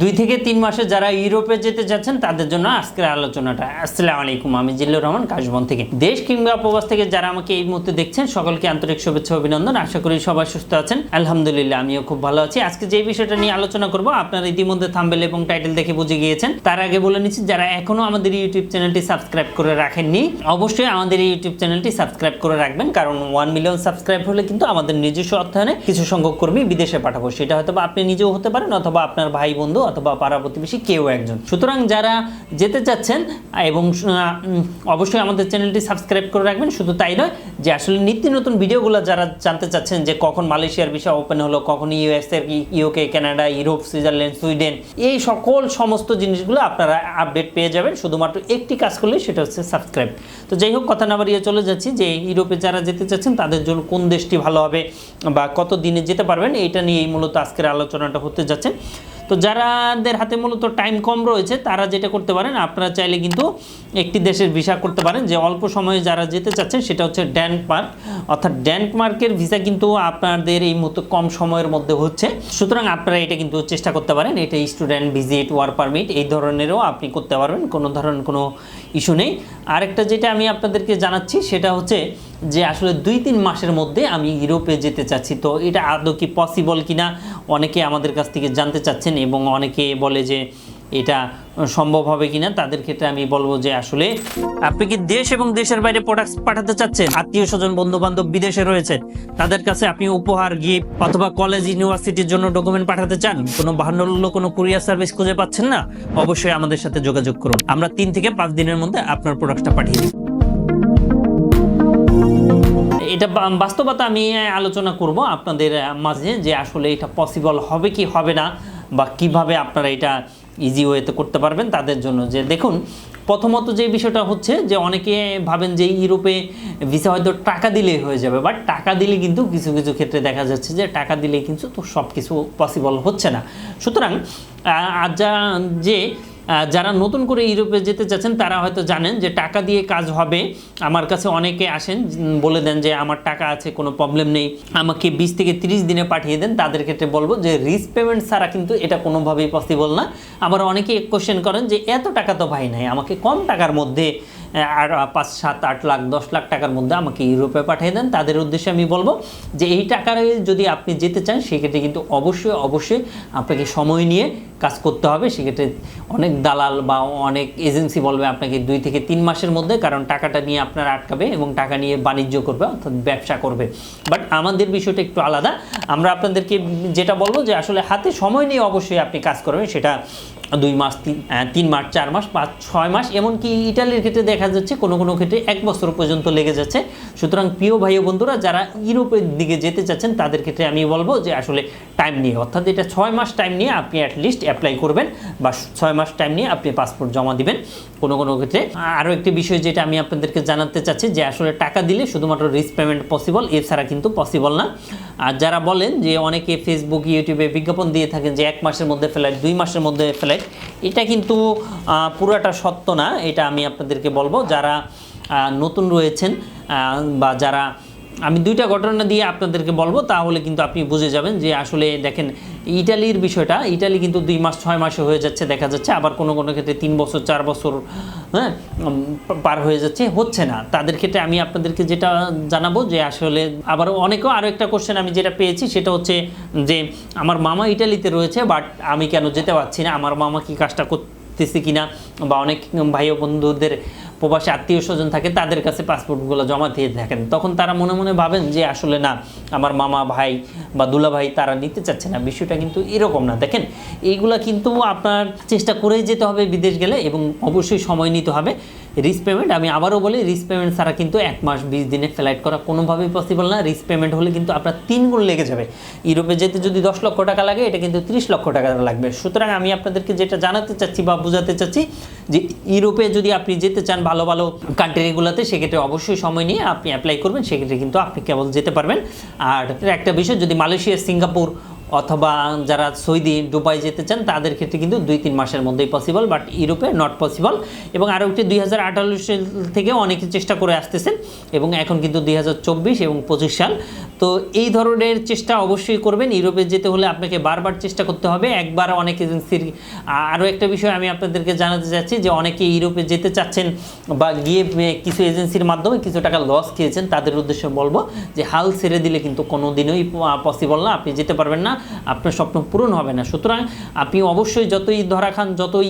দুই থেকে তিন মাসে যারা ইউরোপে যেতে যাচ্ছেন, তাদের জন্য আজকের আলোচনাটা। আসসালামু আলাইকুম, আমি জিল্লুর রহমান, কাশবন থেকে। দেশ কিংবা প্রবাস থেকে যারা আমাকে এই মুহূর্তে দেখছেন, সকলকে আন্তরিক শুভেচ্ছা, অভিনন্দন। আশা করি সবাই সুস্থ আছেন। আলহামদুলিল্লাহ, আমিও খুব ভালো আছি। আজকে যে বিষয়টা নিয়ে আলোচনা করব, আপনারা ইতিমধ্যে থাম্বেল এবং টাইটেল দেখে বুঝে গিয়েছেন। তার আগে বলে নিচ্ছি, যারা এখনও আমাদের ইউটিউব চ্যানেলটি সাবস্ক্রাইব করে রাখেননি, অবশ্যই আমাদের ইউটিউব চ্যানেলটি সাবস্ক্রাইব করে রাখবেন। কারণ ওয়ান মিলিয়ন সাবস্ক্রাইব হলে কিন্তু আমাদের নিজস্ব অর্থায়নে কিছু সংখ্যক কর্মী বিদেশে পাঠাবো। সেটা হয়তো আপনি নিজেও হতে পারেন, অথবা আপনার ভাই বন্ধু অথবা পাড়া প্রতিবেশী কেউ একজন। সুতরাং যারা যেতে চাচ্ছেন, এবং অবশ্যই আমাদের চ্যানেলটি সাবস্ক্রাইব করে রাখবেন, শুধু তাই নয় যে আসলে নিত্য নতুন ভিডিওগুলো যারা জানতে চাচ্ছেন যে কখন মালয়েশিয়ার বিষয় ওপেন হলো, কখন ইউএস এর UK, Canada, Europe, Switzerland, Sweden, এই সকল সমস্ত জিনিসগুলো আপনারা আপডেট পেয়ে যাবেন। শুধুমাত্র একটি কাজ করলে সেটা হচ্ছে সাবস্ক্রাইব তো যাই হোক, কথা না বাড়িয়ে চলে যাচ্ছি যে ইউরোপে যারা যেতে চাচ্ছেন, তাদের জন্য কোন দেশটি ভালো হবে বা কত দিনে যেতে পারবেন, এইটা নিয়েই মূলত আজকের আলোচনাটা হতে যাচ্ছে। তো যারাদের হাতে মূলত টাইম কম রয়েছে, তারা যেটা করতে পারেন, আপনারা চাইলে কিন্তু একটি দেশের ভিসা করতে পারেন, যে অল্প সময়ে যারা যেতে চাচ্ছেন, সেটা হচ্ছে ড্যানমার্ক অর্থাৎ ড্যানমার্কের ভিসা কিন্তু আপনাদের এই মুহূর্তে কম সময়ের মধ্যে হচ্ছে। সুতরাং আপনারা এটা কিন্তু চেষ্টা করতে পারেন, এটা স্টুডেন্ট ভিজিট ওয়ার পারমিট এই ধরনেরও আপনি করতে পারবেন, কোনো ধরনের কোনো ইস্যু নেই। আরেকটা যেটা আমি আপনাদেরকে জানাচ্ছি, সেটা হচ্ছে যে আসলে দুই তিন মাসের মধ্যে আমি ইউরোপে যেতে চাচ্ছি, তো এটা আদৌ কি পসিবল কিনা অনেকে আমাদের কাছ থেকে জানতে চাচ্ছেন এবং অনেকে বলে যে এটা সম্ভব হবে কিনা, তাদের ক্ষেত্রে আমি বলব যে আসলে আপনি কি দেশ এবং দেশের বাইরে প্রোডাক্ট পাঠাতে চাচ্ছেন? আত্মীয় স্বজন বন্ধু বান্ধব বিদেশে রয়েছে, তাদের কাছে আপনি উপহার গিফট অথবা কলেজ ইউনিভার্সিটির জন্য ডকুমেন্ট পাঠাতে চান? কোনো বাহান্ন কোনো কুরিয়ার সার্ভিস খুঁজে পাচ্ছেন না? অবশ্যই আমাদের সাথে যোগাযোগ করুন। আমরা তিন থেকে পাঁচ দিনের মধ্যে আপনার প্রোডাক্টটা পাঠিয়ে দিই। এটা বাস্তবতা আমি আলোচনা করব আপনাদের মাঝে যে আসলে এটা পসিবল হবে কি হবে না বা কীভাবে আপনারা এটা ইজি ওয়েতে করতে পারবেন তাদের জন্য যে দেখুন, প্রথমত যে বিষয়টা হচ্ছে যে অনেকে ভাবেন যে ইউরোপে ভিসা হয়তো টাকা দিলেই হয়ে যাবে বাট টাকা দিলে কিন্তু কিছু কিছু ক্ষেত্রে দেখা যাচ্ছে যে টাকা দিলে কিন্তু তো সব কিছু পসিবল হচ্ছে না। সুতরাং আর যা যে যারা নতুন করে ইউরোপে যেতে চাচ্ছেন, তারা হয়তো জানেন যে টাকা দিয়ে কাজ হবে। আমার কাছে অনেকে আসেন বলে দেন যে আমার টাকা আছে, কোনো প্রবলেম নেই। আমাকে বিশ থেকে তিরিশ দিনে পাঠিয়ে দেন। তাদের ক্ষেত্রে বলব যে রিস্ক পেমেন্ট ছাড়া কিন্তু এটা কোনোভাবেই পসিবল না। আবার অনেকে কোশ্চেন করেন যে এত টাকা তো ভাই নাই, আমাকে কম টাকার মধ্যে আর পাঁচ, সাত, আট লাখ, দশ লাখ টাকার মধ্যে আমাকে ইউরোপে পাঠিয়ে দেন। তাদের উদ্দেশ্যে আমি বলব যে এই টাকারে যদি আপনি যেতে চান, সেক্ষেত্রে কিন্তু অবশ্যই অবশ্যই আপনাকে সময় নিয়ে কাজ করতে হবে। সেক্ষেত্রে অনেক দালাল বা অনেক এজেন্সি বলবে আপনাকে দুই থেকে তিন মাসের মধ্যে, কারণ টাকাটা নিয়ে আপনার আটকাবে এবং টাকা নিয়ে বাণিজ্য করবে, অর্থাৎ ব্যবসা করবে। বাট আমাদের বিষয়টা একটু আলাদা। আমরা আপনাদেরকে যেটা বলব যে আসলে হাতে সময় নিয়ে অবশ্যই আপনি কাজ করবেন, সেটা দুই মাস, তিন তিন মাস, চার মাস, পাঁচ, ছয় মাস, এমনকি ইটালির ক্ষেত্রে দেখা যাচ্ছে কোনো কোনো ক্ষেত্রে এক বছর পর্যন্ত লেগে যাচ্ছে। সুতরাং প্রিয় ভাই বন্ধুরা, যারা ইউরোপের দিকে যেতে চাচ্ছেন, তাদের ক্ষেত্রে আমি বলব যে আসলে টাইম নিয়ে, অর্থাৎ এটা ছয় মাস টাইম নিয়ে আপনি অ্যাটলিস্ট অ্যাপ্লাই করবেন বা ছয় মাস টাইম নিয়ে আপনি পাসপোর্ট জমা দিবেন কোনো কোনো ক্ষেত্রে। আরও একটি বিষয় যেটা আমি আপনাদেরকে জানাতে চাচ্ছি যে আসলে টাকা দিলে শুধুমাত্র রিস্ক পেমেন্ট পসিবল এছাড়া কিন্তু পসিবল না। আর যারা বলেন যে অনেকে ফেসবুক ইউটিউবে বিজ্ঞাপন দিয়ে থাকেন যে এক মাসের মধ্যে ফ্ল্যাট দুই মাসের মধ্যে ফ্ল্যাট এটা কিন্তু পুরাটা সত্য না, এটা আমি আপনাদেরকে বলব। যারা নতুন রয়েছেন বা যারা আমি দুইটা ঘটনা দিয়ে আপনাদেরকে বলব, তাহলে কিন্তু আপনি বুঝে যাবেন যে আসলে দেখেন, ইটালির বিষয়টা, ইটালি কিন্তু দুই মাস, ছয় মাসে হয়ে যাচ্ছে, দেখা যাচ্ছে, আবার কোনো কোনো ক্ষেত্রে তিন বছর, চার বছর হ্যাঁ পার হয়ে যাচ্ছে, হচ্ছে না। তাদের ক্ষেত্রে আমি আপনাদেরকে যেটা জানাব যে আসলে আবার অনেকেও আরও একটা কোশ্চেন আমি যেটা পেয়েছি, সেটা হচ্ছে যে আমার মামা ইটালিতে রয়েছে বাট আমি কেন যেতে পারছি না? আমার মামা কি কাজটা করতেছে কিনা? বা অনেক ভাই বন্ধুদের প্রবাসী আত্মীয় স্বজন থাকে, তাদের কাছে পাসপোর্টগুলো জমা দিয়ে থাকেন। তখন তারা মনে মনে ভাবেন যে আসলে না, আমার মামা ভাই বা দুলা ভাই তারা নিতে চাচ্ছে না। বিষয়টা কিন্তু এরকম না। দেখেন, এইগুলা কিন্তু আপনার চেষ্টা করেই যেতে হবে বিদেশ গেলে এবং অবশ্যই সময় নিতে হবে। রিস্ক পেমেন্ট আমি আবারও বলি রিস্ক পেমেন্ট ছাড়া কিন্তু এক মাস, বিশ দিনে ফ্লাইট করা কোনোভাবেই পসিবল না। রিস্ক পেমেন্ট হলে কিন্তু আপনার তিন গুণ লেগে যাবে। ইউরোপে যেতে যদি দশ লক্ষ টাকা লাগে, এটা কিন্তু তিরিশ লক্ষ টাকা লাগবে। সুতরাং আমি আপনাদেরকে যেটা জানাতে চাচ্ছি বা বোঝাতে চাচ্ছি, যে ইউরোপে যদি আপনি যেতে চান ভালো ভালো কান্ট্রিগুলোতে সেক্ষেত্রে অবশ্যই সময় নিয়ে আপনি অ্যাপ্লাই করবেন। সেক্ষেত্রে কিন্তু আপনি কেবল যেতে পারবেন। আর একটা বিষয়, যদি মালয়েশিয়া, সিঙ্গাপুর অথবা যারা সৌদি, দুবাই যেতে চান, তাদের ক্ষেত্রে কিন্তু দুই তিন মাসের মধ্যেই পসিবল বাট ইউরোপে নট পসিবল এবং আরও একটি দুই হাজার থেকে অনেকে চেষ্টা করে আসতেছেন। এবং এখন কিন্তু দুই হাজার চব্বিশ এবং পঁচিশ সাল তো এই ধরনের চেষ্টা অবশ্যই করবেন। ইউরোপে যেতে হলে আপনাকে বারবার চেষ্টা করতে হবে। একবার অনেক এজেন্সির আরও একটা বিষয় আমি আপনাদেরকে জানাতে চাচ্ছি যে অনেকে ইউরোপে যেতে চাচ্ছেন বা গিয়ে কিছু এজেন্সির মাধ্যমে কিছু টাকা লস খেয়েছেন, তাদের উদ্দেশ্যে বলব যে হাল ছেড়ে দিলে কিন্তু কোনো দিনই পসিবল না। আপনি যেতে পারবেন না। আপনার স্বপ্ন পূরণ হবে না। সুতরাং আপনি অবশ্যই যতই ধরা খান, যতই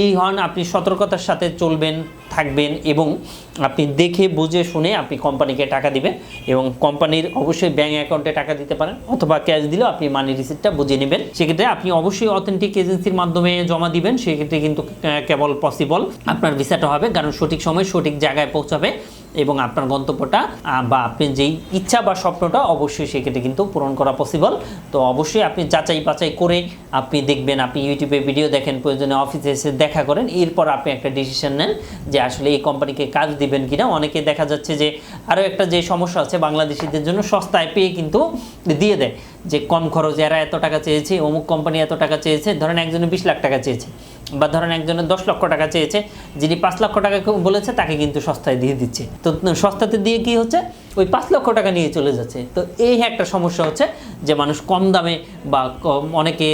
ই হন, আপনি সতর্কতার সাথে চলবেন, থাকবেন এবং আপনি দেখে, বুঝে, শুনে আপনি কোম্পানিকে টাকা দিবেন এবং কোম্পানির অবশ্যই ব্যাঙ্ক অ্যাকাউন্টে টাকা দিতে পারেন অথবা ক্যাশ দিলেও আপনি মানি রিসিপ্টটা বুঝে নেবেন। সেক্ষেত্রে আপনি অবশ্যই অথেন্টিক এজেন্সির মাধ্যমে জমা দিবেন। সেক্ষেত্রে কিন্তু কেবল পসিবল আপনার ভিসাটা হবে, কারণ সঠিক সময় সঠিক জায়গায় পৌঁছাবে। এবং আপনার গন্তব্যটা বা আপনি যেই ইচ্ছা বা স্বপ্নটা অবশ্যই সেক্ষেত্রে কিন্তু পূরণ করা পসিবল তো অবশ্যই আপনি যাচাই বাছাই করে আপনি দেখবেন, আপনি ইউটিউবে ভিডিও দেখেন, প্রয়োজনে অফিসে এসে দেখা করেন, এরপর আপনি একটা ডিসিশন নেন যে আসলে এই কোম্পানিকে কাজ দিবেন কিনা। অনেকে দেখা যাচ্ছে যে আরও একটা যে সমস্যা আছে, বাংলাদেশিদের জন্য সস্তায় পেয়ে কিন্তু দিয়ে দেয়। যে কম খরচ এরা এত টাকা চেয়েছে, অমুক কোম্পানি এত টাকা চেয়েছে, ধরেন একজনে বিশ লাখ টাকা চেয়েছে। বা ধরেন একজনের দশ লক্ষ টাকা চেয়েছে, যিনি পাঁচ লক্ষ টাকা বলেছে, তাকে কিন্তু সস্তায় দিয়ে দিচ্ছে। তো, সস্তাতে দিয়ে কি হচ্ছে? ওই পাঁচ লক্ষ টাকা নিয়ে চলে যাচ্ছে। তো এই একটা সমস্যা হচ্ছে যে মানুষ কম দামে বা অনেকে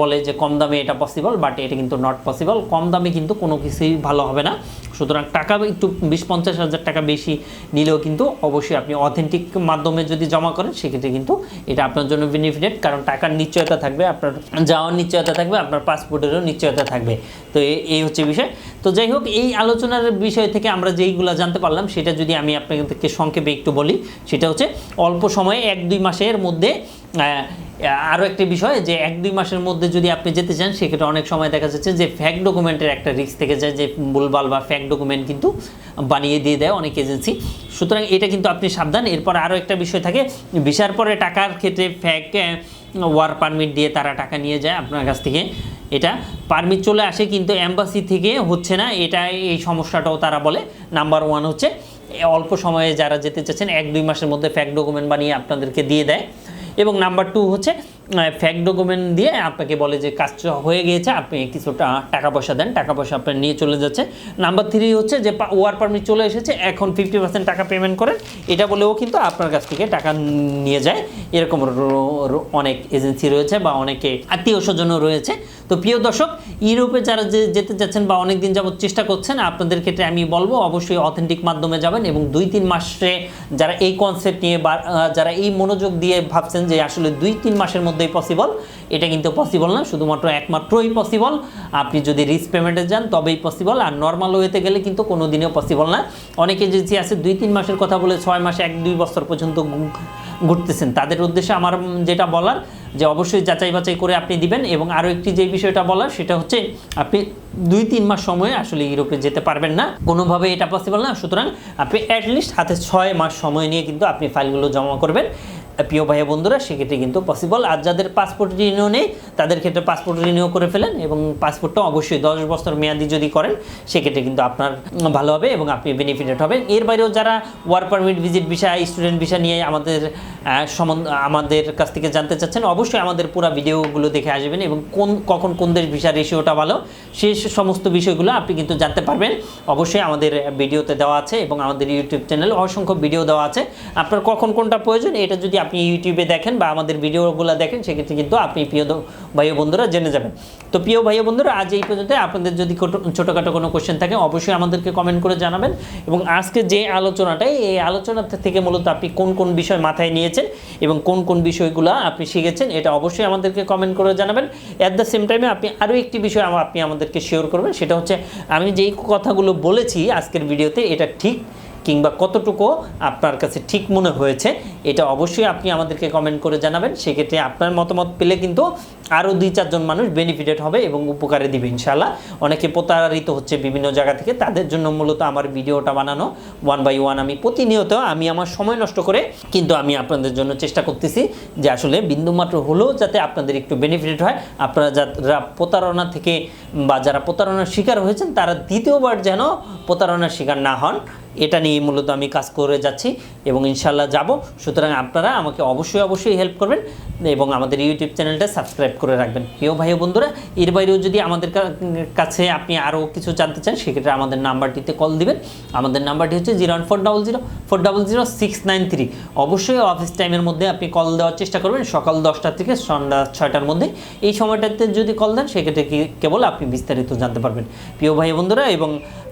বলে যে কম দামে এটা পসিবল বাট এটা কিন্তু নট পসিবল কম দামে কিন্তু কোনো কিছুই ভালো হবে না। সুতরাং টাকা একটু বিশ পঞ্চাশ হাজার টাকা বেশি নিলেও কিন্তু অবশ্যই আপনি অথেন্টিক মাধ্যমে যদি জমা করেন, সেক্ষেত্রে কিন্তু এটা আপনার জন্য বেনিফিটেড কারণ টাকার নিশ্চয়তা থাকবে, আপনার যাওয়ার নিশ্চয়তা থাকবে, আপনার পাসপোর্টেরও নিশ্চয়তা থাকবে। তো এই হচ্ছে বিষয়। তো যাই হোক, এই আলোচনার বিষয় থেকে আমরা যেইগুলো জানতে পারলাম, সেটা যদি আমি আপনাদেরকে সংক্ষেপে একটু বলি, সেটা হচ্ছে অল্প সময়ে এক দুই মাসের মধ্যে আরও একটি বিষয় যে এক দুই মাসের মধ্যে যদি আপনি যেতে চান, সেক্ষেত্রে অনেক সময় দেখা যাচ্ছে যে ফ্যাক ডকুমেন্টের একটা রিস্ক থেকে যায়, যে ভুলভাল বা ফ্যাক ডকুমেন্ট কিন্তু বানিয়ে দিয়ে দেয় অনেক এজেন্সি সুতরাং এটা কিন্তু আপনি সাবধান। এরপর আরও একটা বিষয় থাকে, ভিসার পরে টাকার ক্ষেত্রে ফ্যাক ওয়ার পারমিট দিয়ে তারা টাকা নিয়ে যায় আপনার কাছ থেকে। এটা পারমিট চলে আসে কিন্তু অ্যাম্বাসি থেকে হচ্ছে না এটা এই সমস্যাটাও তারা বলে। নাম্বার ওয়ান হচ্ছে, অল্প সময়ে যারা যেতে চাচ্ছেন, এক দুই মাসের মধ্যে ফ্যাক ডকুমেন্ট বানিয়ে আপনাদেরকে দিয়ে দেয়। এবং নাম্বার টু হচ্ছে ফ্যাক ডকুমেন্ট দিয়ে আপনাকে বলে যে কাজ হয়ে গিয়েছে, আপনি কিছুটা টাকা পয়সা দেন টাকা পয়সা আপনার নিয়ে চলে যাচ্ছে। নাম্বার থ্রি হচ্ছে যে ওয়ার পারমিট চলে এসেছে, এখন ফিফটি পার্সেন্ট টাকা পেমেন্ট করেন। এটা বলেও কিন্তু আপনার কাছ থেকে টাকা নিয়ে যায়। এরকম অনেক এজেন্সি রয়েছে বা অনেকে আত্মীয় স্বজনও রয়েছে। তো প্রিয় দর্শক, ইউরোপে যারা যে যেতে চাচ্ছেন বা অনেক দিন যাবত চেষ্টা করছেন, আপনাদের ক্ষেত্রে আমি বলব অবশ্যই অথেন্টিক মাধ্যমে যাবেন এবং দুই তিন মাসে যারা এই কনসেপ্ট নিয়ে বা যারা এই মনোযোগ দিয়ে ভাবছেন যে আসলে দুই তিন মাসের মধ্যেই পসিবল এটা কিন্তু পসিবল না, শুধুমাত্র একমাত্রই পসিবল আপনি যদি রিস্ক পেমেন্টে যান, তবেই পসিবল আর নর্মাল ওয়েতে গেলে কিন্তু কোনো দিনও পসিবল না। অনেক এজেন্সি আছে, দুই তিন মাসের কথা বলে ছয় মাস, এক দুই বছর পর্যন্ত ঘুরতেছেন। তাদের উদ্দেশ্যে আমার যেটা বলার, যে অবশ্যই যাচাই বাছাই করে আপনি দিবেন। এবং আরও একটি যে বিষয়টা বলার, সেটা হচ্ছে আপনি দুই তিন মাস সময়ে আসলে ইউরোপে যেতে পারবেন না। কোনোভাবে এটা পসিবল না। সুতরাং আপনি অ্যাটলিস্ট হাতে ছয় মাস সময় নিয়ে কিন্তু আপনি ফাইলগুলো জমা করবেন। প্রিয় ভাই বন্ধুরা, সেক্ষেত্রে কিন্তু পসিবল আর যাদের পাসপোর্ট রিনিউ নেই, তাদের ক্ষেত্রে পাসপোর্ট রিনিউ করে ফেলেন এবং পাসপোর্টটা অবশ্যই দশ বছর মেয়াদি যদি করেন, সেক্ষেত্রে কিন্তু আপনার ভালো হবে এবং আপনি বেনিফিটেড হবেন। এর বাইরেও যারা work permit visit visa student visa নিয়ে আমাদের আমাদের কাছ থেকে জানতে চাচ্ছেন, অবশ্যই আমাদের পুরো ভিডিওগুলো দেখে আসবেন এবং কোন, কখন কোন দেশ ভিসা রেশিওটা ভালো সেই সমস্ত বিষয়গুলো আপনি কিন্তু জানতে পারবেন। অবশ্যই আমাদের ভিডিওতে দেওয়া আছে এবং আমাদের ইউটিউব চ্যানেলে অসংখ্য ভিডিও দেওয়া আছে। আপনার কখন কোনটা প্রয়োজন, এটা যদি আপনি ইউটিউবে দেখেন বা আমাদের ভিডিওগুলো দেখেন, সেক্ষেত্রে কিন্তু আপনি প্রিয় ভাই বন্ধুরা জেনে যাবেন। তো প্রিয় ভাই বন্ধুরা, আজ এই পর্যন্ত আপনাদের যদি ছোটোখাটো কোনো কোশ্চেন থাকে, অবশ্যই আমাদেরকে কমেন্ট করে জানাবেন। এবং আজকে যে আলোচনাটাই, এই আলোচনা থেকে মূলত আপনি কোন কোন বিষয় মাথায় নিয়েছেন এবং কোন কোন বিষয়গুলো আপনি শিখেছেন, এটা অবশ্যই আমাদেরকে কমেন্ট করে জানাবেন। অ্যাট দ্য সেম টাইমে আপনি আরও একটি বিষয় আপনি আমাদেরকে শেয়ার করবেন, সেটা হচ্ছে, আমি যেই কথাগুলো বলেছি আজকের ভিডিওতে এটা ঠিক কিংবা কতটুকু আপনার কাছে ঠিক মনে হয়েছে, এটা অবশ্যই আপনি আমাদেরকে কমেন্ট করে জানাবেন। সেক্ষেত্রে আপনার মতামত পেলে কিন্তু আরও দুই চারজন মানুষ বেনিফিটেড হবে এবং উপকারে দিবে ইনশাল্লাহ অনেকে প্রতারিত হচ্ছে বিভিন্ন জায়গা থেকে, তাদের জন্য মূলত আমার ভিডিওটা বানানো। ওয়ান বাই ওয়ান আমি প্রতিনিয়ত আমি আমার সময় নষ্ট করে কিন্তু আমি আপনাদের জন্য চেষ্টা করতেছি যে আসলে বিন্দুমাত্র হলেও যাতে আপনাদের একটু বেনিফিটেড হয়। আপনারা যারা প্রতারণা থেকে বা যারা প্রতারণার শিকার হয়েছেন, তারা দ্বিতীয়বার যেন প্রতারণার শিকার না হন। এটা নিয়ে মূলত আমি কাজ করে যাচ্ছি এবং ইনশাল্লাহ যাব। সুতরাং আপনারা আমাকে অবশ্যই অবশ্যই হেল্প করবেন এবং আমাদের ইউটিউব চ্যানেলটা সাবস্ক্রাইব করে রাখবেন। প্রিয় ভাই বন্ধুরা, এর বাইরেও যদি আমাদের কাছে আপনি আরও কিছু জানতে চান, সেক্ষেত্রে আমাদের নাম্বারটিতে কল দিবেন। আমাদের নাম্বারটি হচ্ছে zero one four double zero, four double zero six nine three. অবশ্যই অফিস টাইমের মধ্যে আপনি কল দেওয়ার চেষ্টা করবেন, সকাল দশটা থেকে সন্ধ্যা ছয়টার মধ্যে। এই সময়টাতে যদি কল দেন, সেক্ষেত্রে কি কেবল আপনি বিস্তারিত জানতে পারবেন। প্রিয় ভাই বন্ধুরা, এবং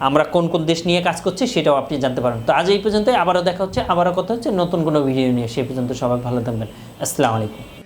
আমরা কোন কোন দেশ নিয়ে কাজ করছি, সেটাও আপনি জানতে পারেন। তো আজ এই পর্যন্তই। আবারও দেখা হচ্ছে। আবারও কথা হচ্ছে। নতুন কোনো ভিডিও নিয়ে। সেই পর্যন্ত সবাই ভালো থাকবেন। আসসালামু আলাইকুম।